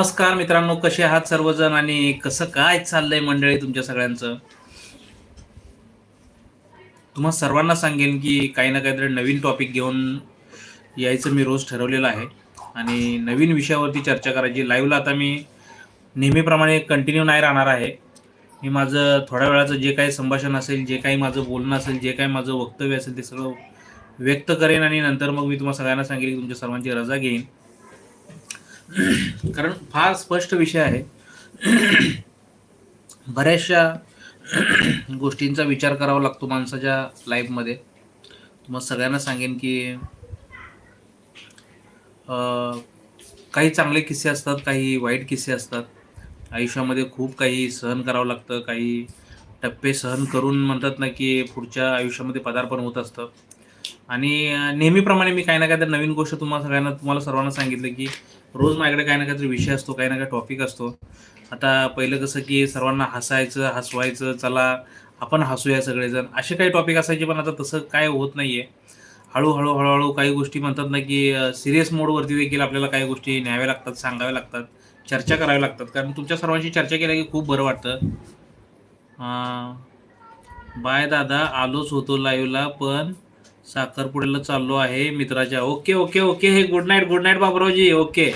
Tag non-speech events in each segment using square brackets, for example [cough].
नमस्कार मित्रांनो कसे आहात सर्वजण आणि कसं काय चाललंय मंडळी तुमच्या सगळ्यांचं? तुम्हा सर्वांना सांगेन की काही ना काहीतरी नवीन टॉपिक घेऊन यायचं मी रोज ठरवलेलं आहे. आणि नवीन विषयावरती चर्चा करायची. लाईव्हला आता मी नेहमीप्रमाणे कंटिन्यू नाही राहणार आहे. मी माझं थोड्या वेळाचं जे काही संभाषण असेल जे काही माझं बोलणं असेल जे काही माझं वक्तव्य असेल ते सगळं व्यक्त करेन आणि नंतर मग मी तुम्हाला सगळ्यांना सांगेन की तुमच्या सर्वांची रजा घेईन. [clears throat] कारण फार स्पष्ट विषय आहे. [clears throat] बऱ्याचशा [clears throat] गोष्टींचा विचार करावा लागतो माणसाच्या लाईफमध्ये मग सगळ्यांना सांगेन की काही चांगले किस्से असतात काही वाईट किस्से असतात. आयुष्यामध्ये खूप काही सहन करावं लागतं काही टप्पे सहन करून म्हणतात ना की पुढच्या आयुष्यामध्ये पदार्पण होत असतं. आणि नेहमीप्रमाणे मी काही ना काही तर नवीन गोष्ट तुम्हाला सगळ्यांना तुम्हाला सर्वांना सांगितलं की रोज माझ्याकडे काही ना काहीतरी विषय असतो काही ना काही टॉपिक असतो. आता पहिलं कसं की सर्वांना हसायचं हसवायचं चला आपण हसूया सगळेजण. असे काही टॉपिक असायचे पण आता तसं काय होत नाही आहे हळूहळू हळूहळू काही गोष्टी म्हणतात ना की सिरियस मोडवरती देखील आपल्याला काही गोष्टी न्याव्या लागतात सांगाव्या लागतात चर्चा कराव्या लागतात. कारण तुमच्या सर्वांशी चर्चा केल्या की खूप बरं वाटतं. बाय दादा आलोच होतो लाईव्हला पण साखरपुड्याला चाललो आहे मित्राच्या. Okay okay okay. हे गुड नाईट गुड नाईट बाबरावजी. ओके.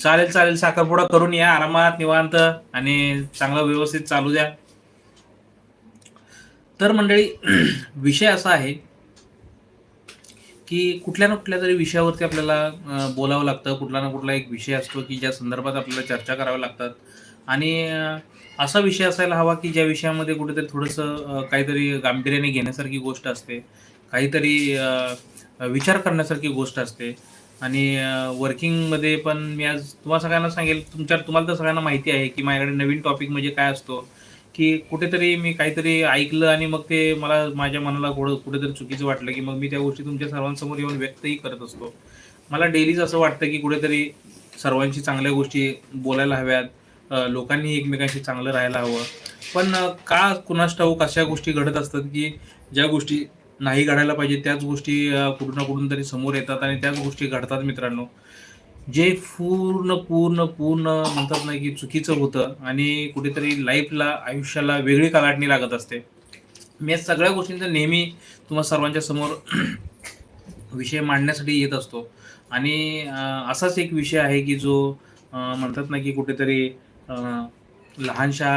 चालेल चालेल. साखरपुडा करून या. आरामात निवांत आणि चांगलं व्यवस्थित चालू द्या. तर मंडळी [clears throat] विषय असा आहे की कुठल्या ना कुठल्या तरी विषयावरती आपल्याला बोलावं लागतं. कुठला ना कुठला एक विषय असतो की ज्या संदर्भात आपल्याला चर्चा कराव्या लागतात. आणि असा विषय असायला हवा की ज्या विषयामध्ये कुठेतरी थोडंसं काहीतरी गांभीर्याने घेण्यासारखी गोष्ट असते. काहीतरी विचार करण्यासारखी गोष्ट असते. आणि वर्किंगमध्ये पण मी आज तुम्हाला सगळ्यांना सांगेल तुमच्या तुम्हाला तर सगळ्यांना माहिती आहे की माझ्याकडे नवीन टॉपिक म्हणजे काय असतो. की कुठेतरी मी काहीतरी ऐकलं आणि मग ते मला माझ्या मनाला कुठं कुठेतरी चुकीचं वाटलं की मग मी त्या गोष्टी तुमच्या सर्वांसमोर येऊन व्यक्तही करत असतो. मला डेलीच असं वाटतं की कुठेतरी सर्वांशी चांगल्या गोष्टी बोलायला हव्यात लोकांनी एकमेकांशी चांगलं राहायला हवं. पण का कुणास ठाऊक अशा गोष्टी घडत असतात की ज्या गोष्टी नाही घडायला पाहिजे त्याच गोष्टी कुठून ना कुठून तरी समोर येतात आणि त्याच गोष्टी घडतात मित्रांनो. जे पूर्ण पूर्ण पूर्ण म्हणतात ना की चुकीचं होतं आणि कुठेतरी लाईफला आयुष्याला वेगळी कलाटणी लागत असते. मी या सगळ्या गोष्टींचा नेहमी तुम्हा सर्वांच्या समोर [clears throat] विषय मांडण्यासाठी येत असतो. आणि असाच एक विषय आहे की जो म्हणतात ना की कुठेतरी लहानशा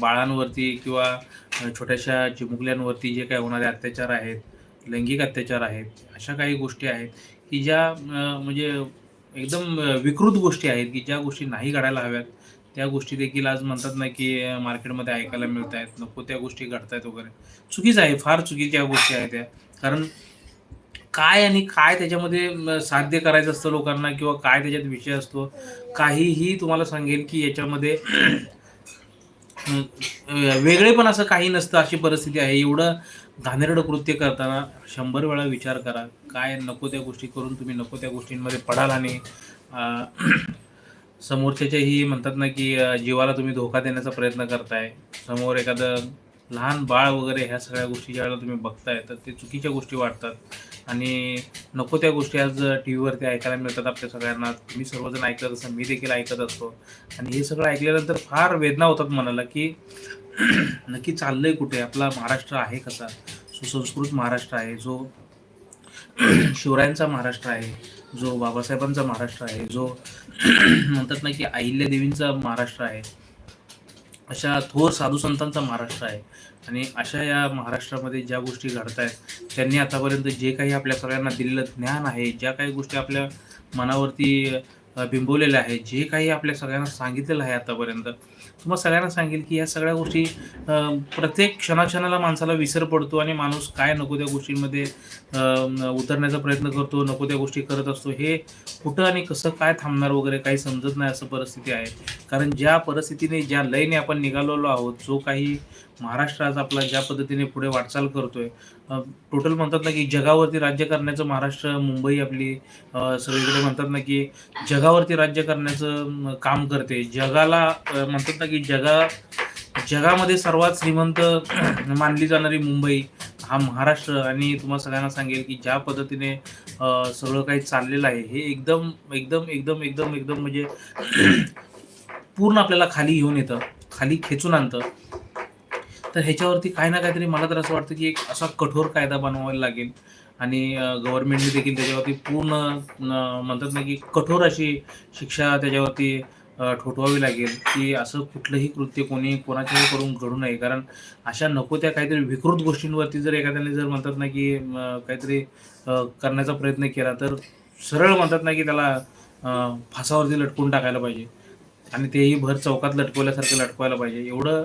बाळांवरती किंवा छोट्याशा चिमुकल्यांवरती जे काही होणारे अत्याचार आहेत लैंगिक अत्याचार आहेत अशा काही गोष्टी आहेत की ज्या म्हणजे एकदम विकृत गोष्टी आहेत की ज्या गोष्टी नाही घडायला हव्यात त्या गोष्टी देखील आज म्हणतात ना की मार्केटमध्ये ऐकायला मिळत आहेत. नको त्या गोष्टी घडतायत वगैरे. चुकीचं आहे फार चुकीच्या गोष्टी आहेत त्या कारण काय आणि काय त्याच्यामध्ये साध्य करायचं असतं लोकांना किंवा काय त्याच्यात विषय असतो काहीही तुम्हाला सांगेल की याच्यामध्ये वेगळे पण असं काही नसतं अशी परिस्थिती आहे. एवढं घाणेरडं कृत्य करताना शंभर वेळा विचार करा. काय नको त्या गोष्टी करून तुम्ही नको त्या गोष्टींमध्ये पडाल आणि [clears throat] समोरच्याच्याही म्हणतात ना की जीवाला तुम्ही धोका देण्याचा प्रयत्न करताय. समोर एखादं लहान बाळ वगैरे ह्या सगळ्या गोष्टी ज्या वेळेला तुम्ही बघताय तर ते चुकीच्या गोष्टी वाटतात. आणि नको त्या गोष्टी आज टी व्हीवरती ऐकायला मिळतात आपल्या सगळ्यांना. तुम्ही सर्वजण ऐकत असं मी देखील ऐकत असतो. आणि हे सगळं ऐकल्यानंतर फार वेदना होतात मनाला की नक्की चाललंय कुठे? आपला महाराष्ट्र आहे कसा? सुसंस्कृत महाराष्ट्र आहे जो शिवरायांचा महाराष्ट्र आहे जो बाबासाहेबांचा महाराष्ट्र आहे जो म्हणतात ना की अहिल्यादेवींचा महाराष्ट्र आहे अशा थोर साधू संतांचा महाराष्ट्र आहे. आणि अशा या महाराष्ट्रामध्ये ज्या गोष्टी घडत आहेत त्यांनी आतापर्यंत जे काही आपल्या सगळ्यांना दिलेलं ज्ञान आहे ज्या काही गोष्टी आपल्या मनावरती बिंबवलेल्या आहेत जे काही आपल्या सगळ्यांना सांगितलेलं आहे आतापर्यंत तुम्हाला सगळ्यांना सांगेल की या सगळ्या गोष्टी प्रत्येक क्षणाक्षणाला माणसाला विसर पडतो आणि माणूस काय नको त्या गोष्टींमध्ये उतरण्याचा प्रयत्न करतो नको त्या गोष्टी करत असतो. हे कुठं आणि कसं काय थांबणार वगैरे काही समजत नाही असं परिस्थिती आहे. कारण ज्या परिस्थितीने ज्या लयने आपण निघालेलो आहोत जो काही महाराष्ट्र आज आपला ज्या पद्धतीने पुढे वाटचाल करतोय टोटल म्हणतात ना की जगावरती राज्य करण्याचं महाराष्ट्र मुंबई आपली सगळीकडे म्हणतात ना की जगावरती राज्य करण्याचं काम करते. जगाला म्हणतात ना की जगा जगामध्ये सर्वात श्रीमंत [clears throat] मानली जाणारी मुंबई हा महाराष्ट्र. आणि तुम्हाला सगळ्यांना सांगेल की ज्या पद्धतीने सगळं काही चाललेलं आहे हे एकदम एकदम एकदम एकदम एकदम म्हणजे [clears throat] पूर्ण आपल्याला खाली घेऊन येतं खाली खेचून आणतं. तर ह्याच्यावरती काही ना काहीतरी मला तर असं वाटतं की एक असा कठोर कायदा बनवायला लागेल. आणि गव्हर्नमेंटने देखील त्याच्यावरती पूर्ण म्हणतात ना की कठोर अशी शिक्षा त्याच्यावरती ठोठवावी लागेल की असं कुठलंही कृत्य कोणी कोणाच्याही करून घडू नये. कारण अशा नको त्या काहीतरी विकृत गोष्टींवरती जर एखाद्याने जर म्हणतात ना की काहीतरी करण्याचा प्रयत्न केला तर सरळ म्हणतात ना की त्याला फासावरती लटकून टाकायला पाहिजे. आणि तेही भर चौकात लटकवल्यासारखं लटकवायला पाहिजे. एवढं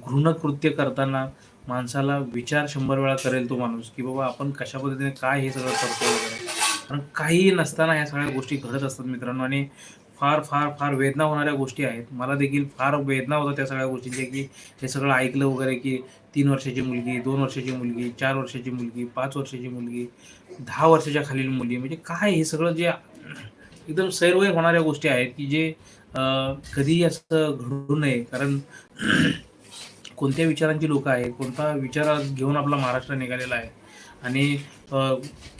घृणकृत्य करताना माणसाला विचार शंभर वेळा करेल तो माणूस की बाबा आपण कशा पद्धतीने काय हे सगळं करतो वगैरे. कारण काहीही नसताना ह्या सगळ्या गोष्टी घडत असतात मित्रांनो आणि फार फार फार वेदना होणाऱ्या गोष्टी आहेत. मला देखील फार वेदना होतात त्या सगळ्या गोष्टींच्या की हे सगळं ऐकलं वगैरे की तीन वर्षाची मुलगी दोन वर्षाची मुलगी चार वर्षाची मुलगी पाच वर्षाची मुलगी दहा वर्षाच्या खालील मुली म्हणजे काय हे सगळं जे एकदम सैरवैर होणाऱ्या गोष्टी आहेत की जे कधीही असं घडू नये. कारण कोणत्या विचारांची लोक आहेत कोणता विचार घेऊन आपला महाराष्ट्र निघालेला आहे? आणि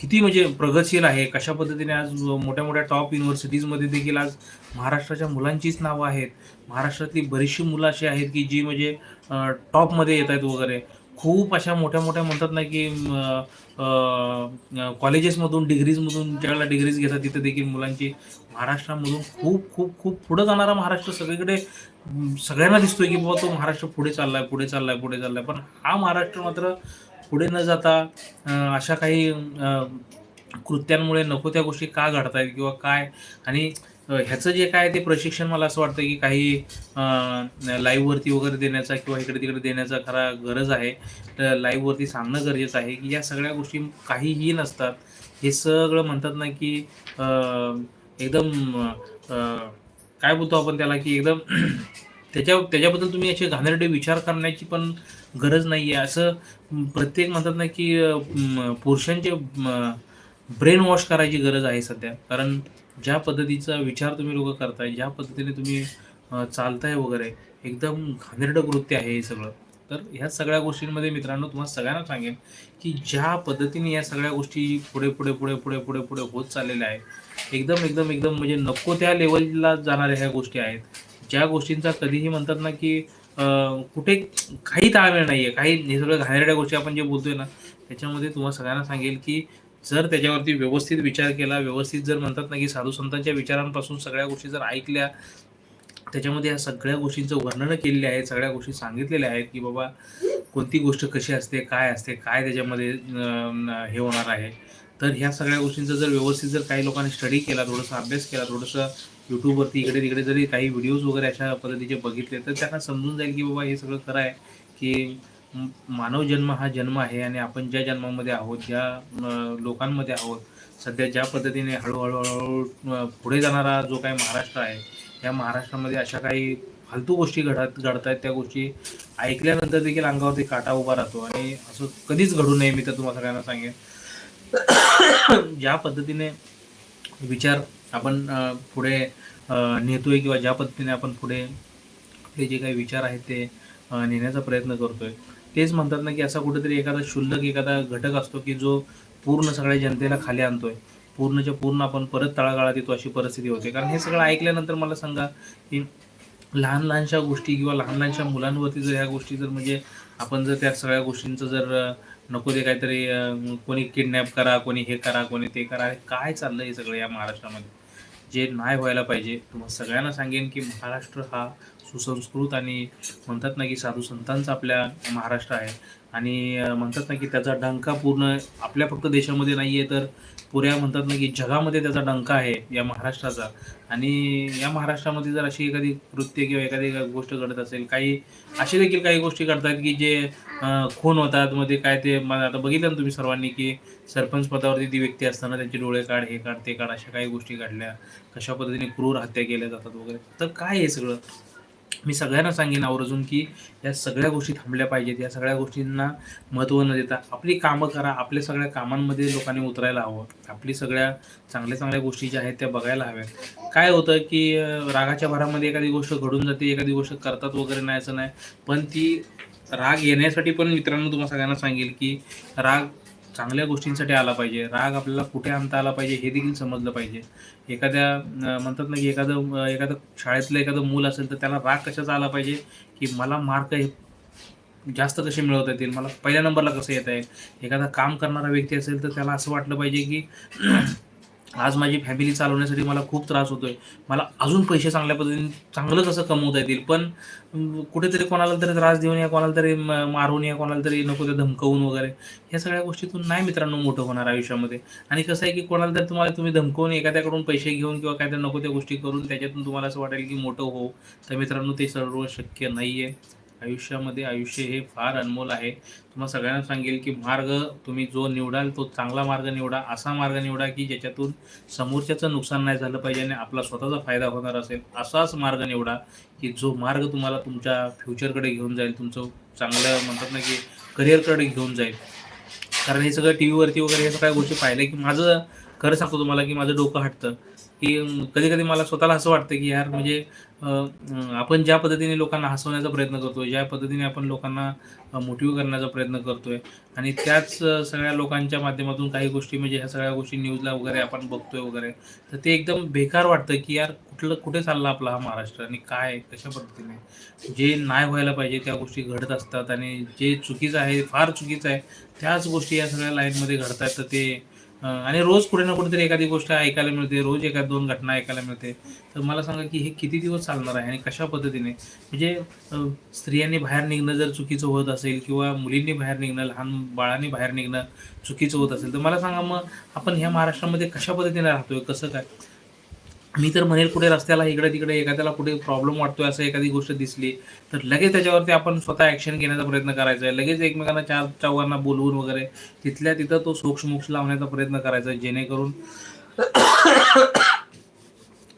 किती म्हणजे प्रगतशील आहे? कशा पद्धतीने आज मोठ्या मोठ्या टॉप युनिव्हर्सिटीजमध्ये देखील आज महाराष्ट्राच्या मुलांचीच नावं आहेत? महाराष्ट्रातली बरीचशी मुलं अशी आहेत की जी म्हणजे टॉपमध्ये येत आहेत वगैरे. खूप अशा मोठ्या मोठ्या म्हणतात ना की कॉलेजेसमधून डिग्रीजमधून ज्यावेळेला डिग्रीज घेतात तिथे देखील मुलांची महाराष्ट्रामधून खूप खूप खूप पुढं जाणारा महाराष्ट्र सगळीकडे सगळ्यांना दिसतोय की बाबा तो महाराष्ट्र पुढे चाललाय पुढे चाललाय पुढे चाललाय. पण हा महाराष्ट्र मात्र पुढे न जाता अशा काही कृत्यांमुळे नको त्या गोष्टी का घडतायत किंवा काय? आणि ह्याचं जे काय ते प्रशिक्षण मला असं वाटतं की काही लाईव्हवरती वगैरे देण्याचा किंवा इकडे तिकडे देण्याचा खरा गरज आहे. तर लाईव्हवरती सांगणं गरजेचं आहे की या सगळ्या गोष्टी काहीही नसतात. हे सगळं म्हणतात ना की एकदम काय बोलतो आपण त्याला की एकदम [clears throat] त्याच्या त्याच्याबद्दल तुम्ही असे घाणेरडे विचार करण्याची पण गरज नाही आहे असं प्रत्येक म्हणतात ना की पुरुषांचे ब्रेन वॉश करायची गरज आहे सध्या. कारण ज्या पद्धतीचा विचार तुम्ही लोक करताय ज्या पद्धतीने तुम्ही चालताय वगैरे एकदम घाणेरडं कृत्य आहे हे सगळं. तर ह्या सगळ्या गोष्टींमध्ये मित्रांनो तुम्हाला सगळ्यांना सांगेन की ज्या पद्धतीने या सगळ्या गोष्टी पुढे पुढे पुढे पुढे पुढे पुढे होत चाललेल्या आहेत एकदम एकदम एकदम म्हणजे नको त्या लेवलला जाणाऱ्या ह्या गोष्टी आहेत. ज्या गोष्टींचा कधीही म्हणतात ना की कुठे काही ताळमेळ नाही आहे काही हे सगळं घाणेरड्या गोष्टी आपण जे बोलतोय ना त्याच्यामध्ये तुम्हाला सगळ्यांना सांगेल की जर त्याच्यावरती व्यवस्थित विचार केला व्यवस्थित जर म्हणतात ना की साधू संतांच्या विचारांपासून सगळ्या गोष्टी जर ऐकल्या त्याच्यामध्ये या सगळ्या गोष्टींचं वर्णन केलेले आहे सगळ्या गोष्टी सांगितलेल्या आहेत की बाबा कोणती गोष्ट कशी असते काय असते काय त्याच्यामध्ये हे होणार आहे. तर ह्या सगळ्या गोष्टींचा जर व्यवस्थित जर काही लोकांनी स्टडी केला थोडंसं अभ्यास केला थोडंसं यूट्यूबवरती इकडे तिकडे जरी काही व्हिडिओज वगैरे अशा पद्धतीचे बघितले तर त्यांना समजून जाईल की बाबा हे सगळं खरं आहे की मानव जन्म हा जन्म आहे आणि आपण ज्या जन्मामध्ये आहोत ज्या लोकांमध्ये आहोत सध्या ज्या पद्धतीने हळूहळू हळूहळू पुढे जाणारा जो काही महाराष्ट्र आहे या महाराष्ट्रामध्ये अशा काही फालतू गोष्टी घडत घडत आहेत त्या गोष्टी ऐकल्यानंतर देखील अंगावरती काटा उभा राहतो आणि असं कधीच घडू नये मी तर तुम्हाला सगळ्यांना सांगेन. [coughs] ज्या पद्धतीने विचार आपण पुढे नेतोय किंवा ज्या पद्धतीने आपण पुढे आपले जे काही विचार आहेत ते नेण्याचा प्रयत्न करतोय तेच म्हणतात ना की असा कुठेतरी एखादा क्षुल्लक एखादा घटक असतो की जो पूर्ण सगळ्या जनतेला खाली आणतोय. पूर्णच्या पूर्ण आपण परत तळागाळात येतो अशी परिस्थिती होते. कारण हे सगळं ऐकल्यानंतर मला सांगा की लहान लहानशा गोष्टी किंवा लहान लहानशा मुलांवरती जर ह्या गोष्टी जर म्हणजे आपण जर त्या सगळ्या गोष्टींचं जर नको ते काहीतरी कोणी किडनॅप करा कोणी हे करा कोणी ते करा. हे काय चाललं हे सगळं या महाराष्ट्रामध्ये? जे नाही व्हायला पाहिजे तुम्हाला सगळ्यांना सांगेन की महाराष्ट्र हा सुसंस्कृत आणि म्हणतात ना की साधू संतांचा आपल्या महाराष्ट्र आहे. आणि म्हणतात ना की त्याचा डंका पूर्ण आपल्या फक्त देशामध्ये नाही आहे तर पुऱ्या म्हणतात ना की जगामध्ये त्याचा डंका आहे या महाराष्ट्राचा. आणि या महाराष्ट्रामध्ये जर अशी एखादी कृत्य किंवा एखादी गोष्ट घडत असेल काही असे देखील काही गोष्टी घडतात की जे खून होतात मध्ये काय ते आता बघितलं ना तुम्ही सर्वांनी की सरपंच पदावरती ती व्यक्ती असताना त्यांचे डोळे काढ हे काढ ते काढ अशा काही गोष्टी घडल्या. कशा पद्धतीने क्रूर हत्या केल्या जातात वगैरे. तर काय हे सगळं? मी सगळ्यांना सांगेन आवर्जून की या सगळ्या गोष्टी थांबल्या पाहिजेत. या सगळ्या गोष्टींना महत्त्व न देता आपली कामं करा. आपल्या सगळ्या कामांमध्ये लोकांनी उतरायला हवं. आपली सगळ्या चांगल्या चांगल्या गोष्टी ज्या आहेत त्या बघायला हव्यात. काय होतं की रागाच्या भरामध्ये एखादी गोष्ट घडून जाते एखादी गोष्ट करतात वगैरे नाही असं नाही. पण ती राग येण्यासाठी पण मित्रांनो तुम्हाला सगळ्यांना सांगेल की राग चांगल्या गोष्टींसाठी आला पाहिजे. राग आपल्याला कुठे आणता आला पाहिजे हे देखील समजलं पाहिजे. एखाद्या म्हणतात ना की एखादं एखादं शाळेतलं एखादं मूल असेल तर त्याला राग कशाचा आला पाहिजे? की मला मार्क हे जास्त कसे मिळवता येतील? मला पहिल्या नंबरला कसं येत आहे एखादा काम करणारा व्यक्ती असेल तर त्याला असं वाटलं पाहिजे की आज माझी फॅमिली चालवण्यासाठी मला खूप त्रास होतोय. मला अजून पैसे चांगल्या पद्धतीने चांगलं कसं कमवता येतील पण कुठेतरी कोणाला तरी त्रास देऊन या कोणाला तरी मारून या कोणाला तरी नको ते धमकवून वगैरे. या सगळ्या गोष्टीतून नाही मित्रांनो मोठं होणार आयुष्यामध्ये. आणि कसं आहे की कोणाला तरी तुम्हाला तुम्ही धमकवून एखाद्याकडून पैसे घेऊन किंवा काहीतरी नको त्या गोष्टी करून त्याच्यातून तुम्हाला असं वाटेल की मोठं हो. तर मित्रांनो ते सर्व शक्य नाही आहे आयुष्यामध्ये आयुष्य हे फार अनमोल आहे. तुम्हाला सगळ्यांना सांगेल की मार्ग तुम्ही जो निवडाल तो चांगला मार्ग निवडा असा मार्ग निवडा की ज्याच्यातून समोरच्याचं नुकसान नाही झालं पाहिजे आणि आपला स्वतःचा फायदा होणार असेल असाच मार्ग निवडा की जो मार्ग तुम्हाला तुमच्या फ्युचरकडे घेऊन जाईल तुमचं चांगलं म्हणतात ना की करिअरकडे घेऊन जाईल. कारण हे सगळं टी व्हीवरती वगैरे हे सगळ्या गोष्टी पाहिल्या की माझं खरं सांगतो तुम्हाला की माझं डोकं हटतं. की कधी कधी मला स्वतःला असं वाटतं की यार म्हणजे आपण ज्या पद्धतीने लोकांना हसवण्याचा प्रयत्न करतोय ज्या पद्धतीने आपण लोकांना मोटिव्ह करण्याचा प्रयत्न करतोय आणि त्याच सगळ्या लोकांच्या माध्यमातून काही गोष्टी म्हणजे ह्या सगळ्या गोष्टी न्यूजला वगैरे आपण बघतोय वगैरे तर ते एकदम बेकार वाटतं की यार कुठलं कुठे चालला आपला हा महाराष्ट्र आणि काय कशा पद्धतीने? जे नाही व्हायला पाहिजे त्या गोष्टी घडत असतात आणि जे चुकीचं आहे फार चुकीचं आहे त्याच गोष्टी या सगळ्या लाईनमध्ये घडतात तर ते आणि रोज कुठे ना कुठेतरी एखादी गोष्ट ऐकायला मिळते रोज एखाद दोन घटना ऐकायला मिळते. तर मला सांगा की हे किती दिवस चालणार आहे आणि कशा पद्धतीने? म्हणजे स्त्रियांनी बाहेर निघणं जर चुकीचं होत असेल किंवा मुलींनी बाहेर निघणं लहान बाळांनी बाहेर निघणं चुकीचं होत असेल तर मला सांगा मग आपण ह्या महाराष्ट्रामध्ये कशा पद्धतीने राहतोय कसं काय? मी तर म्हणेल कुठे रस्त्याला इकडे तिकडे एखाद्याला कुठे प्रॉब्लेम वाटतोय असं एखादी गोष्ट दिसली तर लगेच त्याच्यावरती आपण स्वतः ॲक्शन घेण्याचा प्रयत्न करायचा आहे. लगेच एकमेकांना चार चौघांना बोलवून वगैरे तिथल्या तिथं तो सोक्षमोक्ष लावण्याचा प्रयत्न करायचा आहे जेणेकरून [coughs]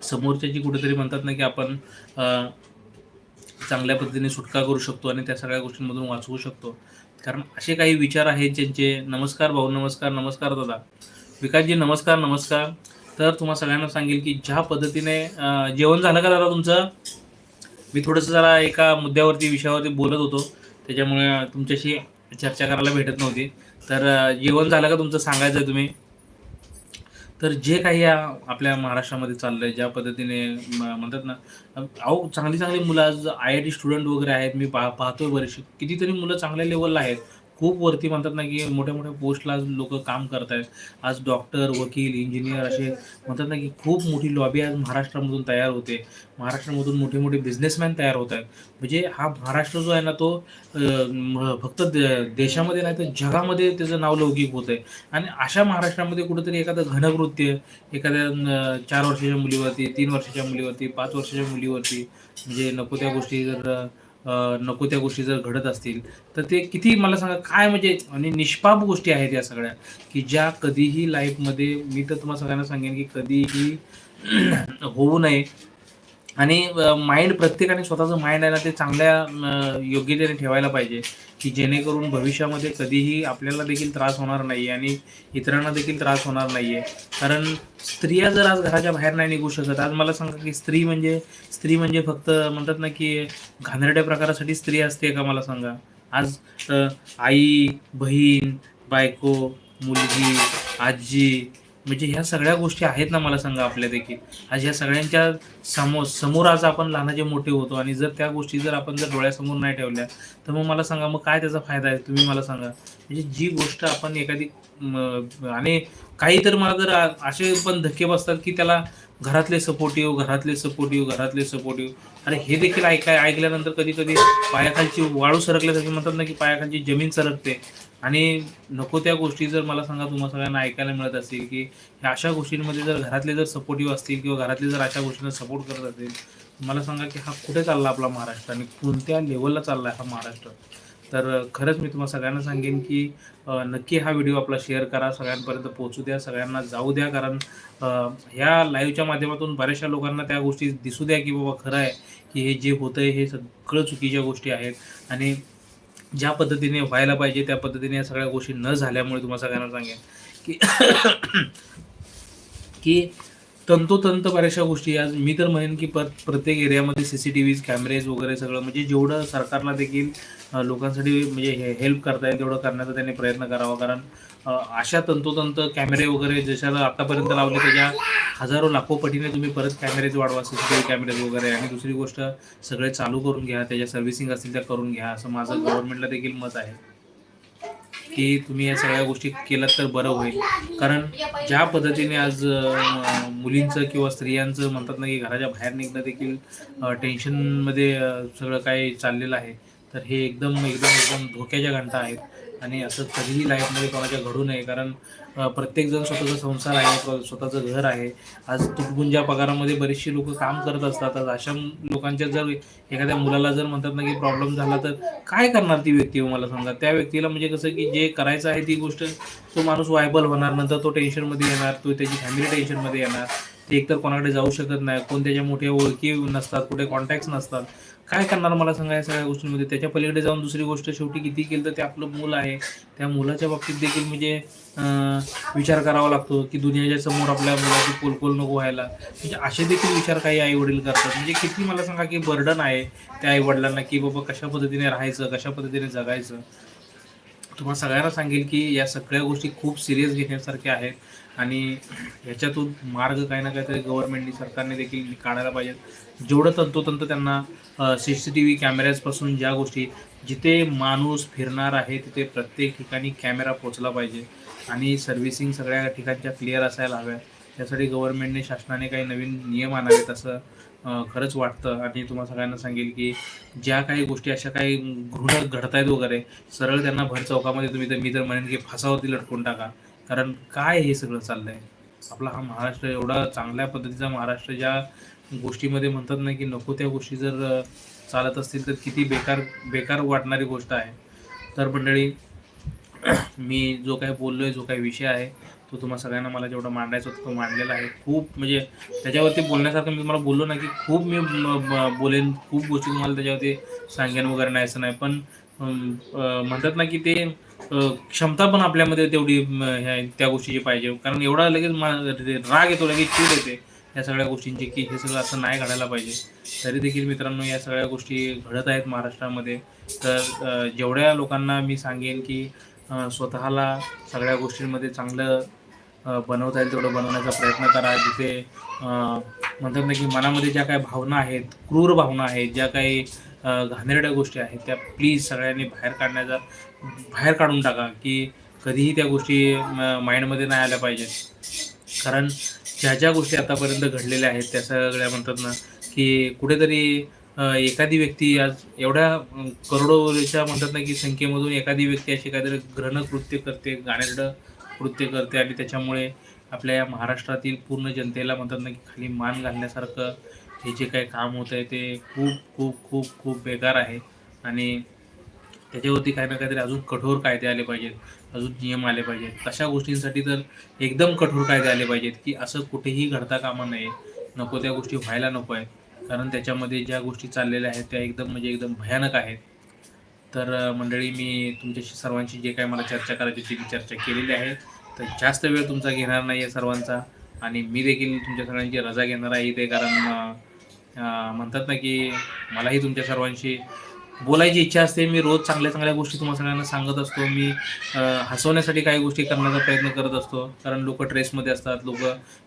समोरच्याची कुठेतरी म्हणतात ना की आपण चांगल्या पद्धतीने सुटका करू शकतो आणि त्या सगळ्या गोष्टींमधून वाचवू शकतो. कारण असे काही विचार आहेत ज्यांचे नमस्कार भाऊ नमस्कार नमस्कार दादा. विकासजी नमस्कार नमस्कार. तर तुम्हाला सगळ्यांना सांगेल की ज्या पद्धतीने जेवण झालं का दादा तुमचं? मी थोडंसं जरा एका मुद्द्यावरती विषयावरती बोलत होतो. त्याच्यामुळे तुमच्याशी चर्चा करायला भेटत नव्हती. तर जेवण झालं का तुमचं सांगायचं तुम्ही? तर जे काही या आपल्या महाराष्ट्रामध्ये चाललंय ज्या पद्धतीने म- म्हणतात ना अहो चांगली चांगली मुलं आज आय आय टी स्टुडंट वगैरे आहेत. मी पा पाहतोय बरेचसे. कितीतरी मुलं चांगल्या लेवलला आहेत. खूप वरती म्हणतात ना की मोठ्या मोठ्या पोस्टला आज लोक काम करत आहेत आज डॉक्टर वकील इंजिनियर असे म्हणतात ना की खूप मोठी लॉबी आज महाराष्ट्रामधून तयार होते. महाराष्ट्रामधून मोठे मोठे बिझनेसमॅन तयार होत आहेत म्हणजे हा महाराष्ट्र जो आहे ना तो फक्त देशामध्ये नाही तर जगामध्ये त्याचं नाव लौकिक होत आहे आणि अशा महाराष्ट्रामध्ये कुठेतरी एखादं घनकृत्य एखाद्या चार वर्षाच्या मुलीवरती तीन वर्षाच्या मुलीवरती पाच वर्षाच्या मुलीवरती म्हणजे नको त्या गोष्टी जर नको त्या गोष्टी जर घडत असतील तर ते किती मला सांगा काय म्हणजे आणि निष्पाप गोष्टी आहेत या सगळ्या की ज्या कधीही लाईफमध्ये मी तर तुम्हाला सगळ्यांना सांगेन की कधीही [clears throat] होऊ नये. आणि माइंड प्रत्येकाने स्वतःचं माइंड आहे ना ते चांगल्या योग्यतेने ठेवायला पाहिजे. की जेणेकरून भविष्यामध्ये कधीही आपल्याला देखील त्रास होणार नाही आणि इतरांना देखील त्रास होणार नाही आहे कारण स्त्रिया जर आज घराच्या बाहेर नाही निघू शकत आज मला सांगा की स्त्री म्हणजे स्त्री म्हणजे फक्त म्हणतात ना की घाणेरड्या प्रकारासाठी स्त्री असते का मला सांगा? आज आई बहीण बायको मुलगी आजी म्हणजे ह्या सगळ्या गोष्टी आहेत ना मला सांगा आपल्या देखील. आज ह्या सगळ्यांच्या समोर समोर आज आपण लहानाचे मोठे होतो आणि जर त्या गोष्टी जर आपण जर डोळ्यासमोर नाही ठेवल्या तर मग मला सांगा मग काय त्याचा फायदा आहे? तुम्ही मला सांगा. म्हणजे जी गोष्ट आपण एखादी आणि काही तर मला जर असे पण धक्के बसतात की त्याला घरातले सपोर्टिव्ह घरातले सपोर्टिव्ह घरातले सपोर्टिव्ह अरे हे देखील ऐकाय ऐकल्यानंतर कधी कधी पायाखालची वाळू सरकल्यासारखी म्हणतात ना की पायाखालची जमीन सरकते. आणि नको त्या गोष्टी जर मला सांगा तुम्हाला सगळ्यांना ऐकायला मिळत असतील की ह्या अशा गोष्टींमध्ये जर घरातले जर सपोर्टिव्ह असतील किंवा घरातले जर अशा गोष्टींना सपोर्ट करत असतील मला सांगा की हा कुठे चालला आपला महाराष्ट्र आणि कोणत्या लेवलला चालला आहे हा महाराष्ट्र? तर खरंच मी तुम्हाला सगळ्यांना सांगेन की नक्की हा व्हिडिओ आपला शेअर करा सगळ्यांपर्यंत पोहोचू द्या सगळ्यांना जाऊ द्या कारण ह्या लाईव्हच्या माध्यमातून बऱ्याचशा लोकांना त्या गोष्टी दिसू द्या की बाबा खरं आहे की हे जे होतं आहे हे सगळं चुकीच्या गोष्टी आहेत. आणि ज्या पद्धतीने व्हायला पाहिजे त्या पद्धतीने या सगळ्या गोष्टी न झाल्यामुळे तुम्हाला सगळ्यांना सांगेन की [coughs] की तंतोतंत बऱ्याचशा गोष्टी आज मी तर म्हणेन की पर प्रत्येक एरियामध्ये C C T Vs cameras वगैरे सगळं म्हणजे जेवढं सरकारला देखील लोकांसाठी म्हणजे हे हेल्प करता येईल तेवढं करण्याचा त्यांनी प्रयत्न करावा. कारण अशा तंतोतंत कॅमेरे वगैरे जशाला आतापर्यंत लावले त्याच्या हजारो लाखो पटीने तुम्ही परत कॅमेरेज वाढवा C C T V cameras वगैरे. आणि दुसरी गोष्ट सगळे चालू करून घ्या त्याच्या सर्व्हिसिंग असतील त्या करून घ्या. असं माझं गव्हर्नमेंटला देखील मत आहे. की तुम्ही या सगळ्या गोष्टी केल्यात तर बरं होईल. कारण ज्या पद्धतीने आज मुलींचं किंवा स्त्रियांचं म्हणतात ना की घराच्या बाहेर निघणं देखील टेन्शनमध्ये सगळं काही चाललेलं आहे. तर हे एकदम एकदम एकदम धोक्याच्या घंटा आहेत. आणि असं कधीही लाईफमध्ये कोणाच्या घडू नये कारण प्रत्येकजण स्वतःचा संसार आहे स्वतःचं घर आहे. आज तुटपुंज्या पगारामध्ये बरीचशी लोक काम करत असतात. आज अशा लोकांच्या जर एखाद्या मुलाला जर म्हणतात ना की प्रॉब्लेम झाला तर काय करणार ती व्यक्ती हो मला सांगा? त्या व्यक्तीला म्हणजे कसं की जे करायचं आहे ती गोष्ट तो माणूस वायबल होणार नंतर तो टेन्शनमध्ये येणार तो त्याची फॅमिली टेन्शनमध्ये येणार. ते एकतर कोणाकडे जाऊ शकत नाही कोण त्याच्या मोठ्या ओळखी नसतात कुठे कॉन्टॅक्ट्स नसतात. काय करणार मला सांगा या सगळ्या गोष्टींमध्ये? त्याच्या पलीकडे जाऊन दुसरी गोष्ट शेवटी किती केलं तर ते आपलं मूल आहे. त्या मुलाच्या बाबतीत देखील म्हणजे विचार करावा लागतो की दुनियाच्या समोर आपल्या मुलाची पोलकोल नको व्हायला. म्हणजे असे देखील विचार काही आई वडील करतात. म्हणजे किती मला सांगा की बर्डन आहे त्या आई वडिलांना की बाबा कशा पद्धतीने राहायचं कशा पद्धतीने जगायचं. तुम्हाला सगळ्यांना सांगेल की या सगळ्या गोष्टी खूप सिरियस घेण्यासारख्या आहेत. आणि ह्याच्यातून मार्ग काही ना काहीतरी गव्हर्नमेंटने सरकारने देखील काढायला पाहिजेत. जेवढं तंतोतंत त्यांना सी सी टी व्ही कॅमेऱ्याजपासून ज्या गोष्टी जिथे माणूस फिरणार आहे तिथे प्रत्येक ठिकाणी कॅमेरा पोचला पाहिजे. आणि सर्व्हिसिंग सगळ्या ठिकाणच्या क्लिअर असायला हव्या. त्यासाठी गव्हर्नमेंटने शासनाने काही नवीन नियम आणावेत असं खरंच वाटतं. आणि तुम्हाला सगळ्यांना सांगेल की ज्या काही गोष्टी अशा काही घृण घडतायत वगैरे सरळ त्यांना भर चौकामध्ये तुम्ही तर मी तर म्हणेन की फासावरती लटकून टाका. कारण काय हे सगळं चाललंय? आपला हा महाराष्ट्र एवढा चांगल्या पद्धतीचा महाराष्ट्र ज्या गोष्टीमध्ये म्हणतात ना की नको त्या गोष्टी जर चालत असतील तर किती बेकार बेकार वाटणारी गोष्ट आहे. तर मंडळी [clears throat] मी जो काही बोललोय जो काही विषय आहे तो तुम्हाला सगळ्यांना मला जेवढा मांडायचा होता तो मांडलेला आहे. खूप म्हणजे त्याच्यावरती बोलण्यासारखं मी तुम्हाला बोललो ना की खूप मी बोलेन खूप गोष्टी तुम्हाला त्याच्यावरती सांगेन वगैरे नाही असं नाही. पण म्हणतात ना की ते क्षमता पण आपल्यामध्ये तेवढी ह्या त्या गोष्टीची पाहिजे. कारण एवढा लगेच मा- राग येतो लगेच चीड येते या सगळ्या गोष्टींची की हे सगळं असं नाही घडायला पाहिजे. तरी देखील मित्रांनो या सगळ्या गोष्टी घडत आहेत महाराष्ट्रामध्ये. तर जेवढ्या लोकांना मी सांगेन की स्वतःला सगळ्या गोष्टींमध्ये चांगलं बनवता येईल तेवढं बनवण्याचा प्रयत्न करा. जिथे म्हणतात ना की मनामध्ये ज्या काही भावना आहेत क्रूर भावना आहेत ज्या काही घाणेरड्या गोष्टी आहेत त्या प्लीज सगळ्यांनी बाहेर काढण्याचा बाहेर काढून टाका की कधीही त्या गोष्टी माइंडमध्ये नाही आल्या पाहिजेत. कारण ज्या ज्या गोष्टी आतापर्यंत घडलेल्या आहेत त्या सगळ्या म्हणतात ना की कुठेतरी एखादी व्यक्ती आज एवढ्या करोडोच्या म्हणतात ना की संख्येमधून एखादी व्यक्ती अशी काहीतरी ग्रहणकृत्य कृत्य करते घाणेरडं कृत्य करते आणि त्याच्यामुळे आपल्या या महाराष्ट्रातील पूर्ण जनतेला म्हणतात ना की खाली मान घालण्यासारखं हे जे काही काम होत आहे ते खूप खूप खूप खूप बेकार आहे. आणि त्याच्यावरती काही ना काहीतरी अजून कठोर कायदे आले पाहिजेत अजून नियम आले पाहिजेत. तशा गोष्टींसाठी तर एकदम कठोर कायदे आले पाहिजेत की असं कुठेही घडता कामा नये. नको त्या गोष्टी व्हायला नको आहेत. कारण त्याच्यामध्ये ज्या गोष्टी चाललेल्या आहेत त्या एकदम म्हणजे एकदम भयानक आहेत. तर मंडळी मी तुमच्याशी सर्वांशी जे काही मला चर्चा करायची ती चर्चा केलेली आहे. तर जास्त वेळ तुमचा घेणार नाही आहे सर्वांचा आणि मी देखील तुमच्या सगळ्यांची रजा घेणार आहे इथे. कारण म्हणतात ना की मलाही तुमच्या सर्वांशी बोलायची इच्छा असते. मी रोज चांगल्या चांगल्या गोष्टी तुम्हाला सगळ्यांना सांगत असतो. मी हसवण्यासाठी काही गोष्टी करण्याचा प्रयत्न करत असतो. कारण लोक ट्रेसमध्ये असतात लोक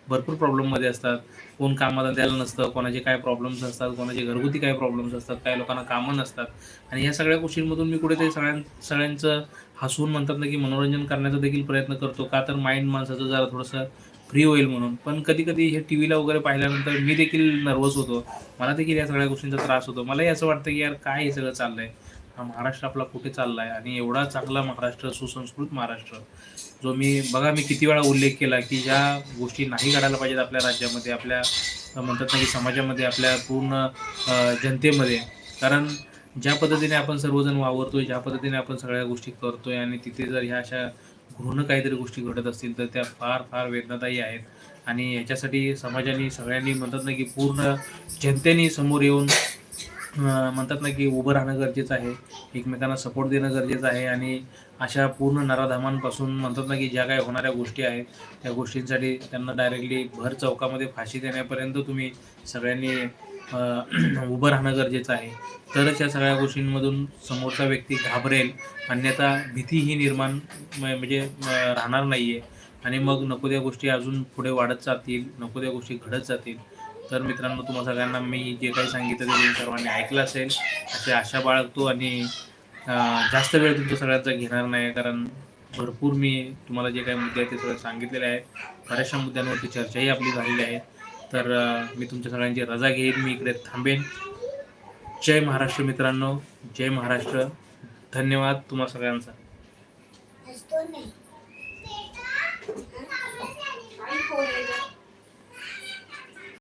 भरपूर प्रॉब्लेममध्ये असतात. कोण कामाला द्यायला नसतं कोणाचे काय प्रॉब्लेम्स असतात कोणाचे घरगुती काय प्रॉब्लेम्स असतात काही लोकांना कामं नसतात. आणि ह्या सगळ्या गोष्टींमधून मी कुठेतरी सगळ्यां सगळ्यांचं हसवून म्हणतात ना की मनोरंजन करण्याचा देखील प्रयत्न करतो. का तर माइंड माणसाचं जरा थोडंसं फ्री होईल म्हणून. पण कधी कधी हे टी व्हीला वगैरे पाहिल्यानंतर मी देखील नर्वस होतो. मला देखील या सगळ्या गोष्टींचा त्रास होतो. मलाही असं वाटतं की यार काय हे सगळं चाललंय? हा महाराष्ट्र आपला कुठे चालला आहे आणि एवढा चांगला महाराष्ट्र सुसंस्कृत महाराष्ट्र जो मी बघा मी किती वेळा उल्लेख केला की ज्या गोष्टी नाही घडायला पाहिजेत आपल्या राज्यामध्ये आपल्या म्हणतात ना की समाजामध्ये आपल्या पूर्ण जनतेमध्ये. कारण ज्या पद्धतीने आपण सर्वजण वावरतोय ज्या पद्धतीने आपण सगळ्या गोष्टी करतोय आणि तिथे जर ह्या अशा घृण काहीतरी गोष्टी घडत असतील तर त्या फार फार वेदनादायी आहेत. आणि याच्यासाठी समाजाने सगळ्यांनी म्हणतात ना की पूर्ण जनतेने समोर येऊन म्हणतात ना की उभं राहणं गरजेचं आहे. एकमेकांना सपोर्ट देणं गरजेचं आहे. आणि अशा पूर्ण नराधामांपासून म्हणतात ना की ज्या काही होणाऱ्या गोष्टी आहेत त्या गोष्टींसाठी त्यांना डायरेक्टली भर चौकामध्ये फाशी देण्यापर्यंत तुम्ही सगळ्यांनी [clears throat] उभं राहणं गरजेचं आहे. तरच या सगळ्या गोष्टींमधून समोरचा व्यक्ती घाबरेल. अन्यथा भीतीही निर्माण म- म्हणजे राहणार नाही आहे आणि मग नको त्या गोष्टी अजून पुढे वाढत जातील नको त्या गोष्टी घडत जातील. तर मित्रांनो तुम्हा सगळ्यांना मी जे काही सांगितलं ते तुम्ही सर्वांनी ऐकलं असेल. असे आशा बाळगतो आणि जास्त वेळ तुमच्या सगळ्यांचा घेणार नाही कारण भरपूर मी तुम्हाला जे काही मुद्दे आहेत ते सगळं सांगितलेले आहे बऱ्याचशा मुद्द्यांवरती चर्चाही आपली झालेली आहे. तर मी तुमच्या सगळ्यांची रजा घेईन मी इकडे थांबेन. जय महाराष्ट्र मित्रांनो जय महाराष्ट्र. धन्यवाद तुम्हा सगळ्यांचा. नाही.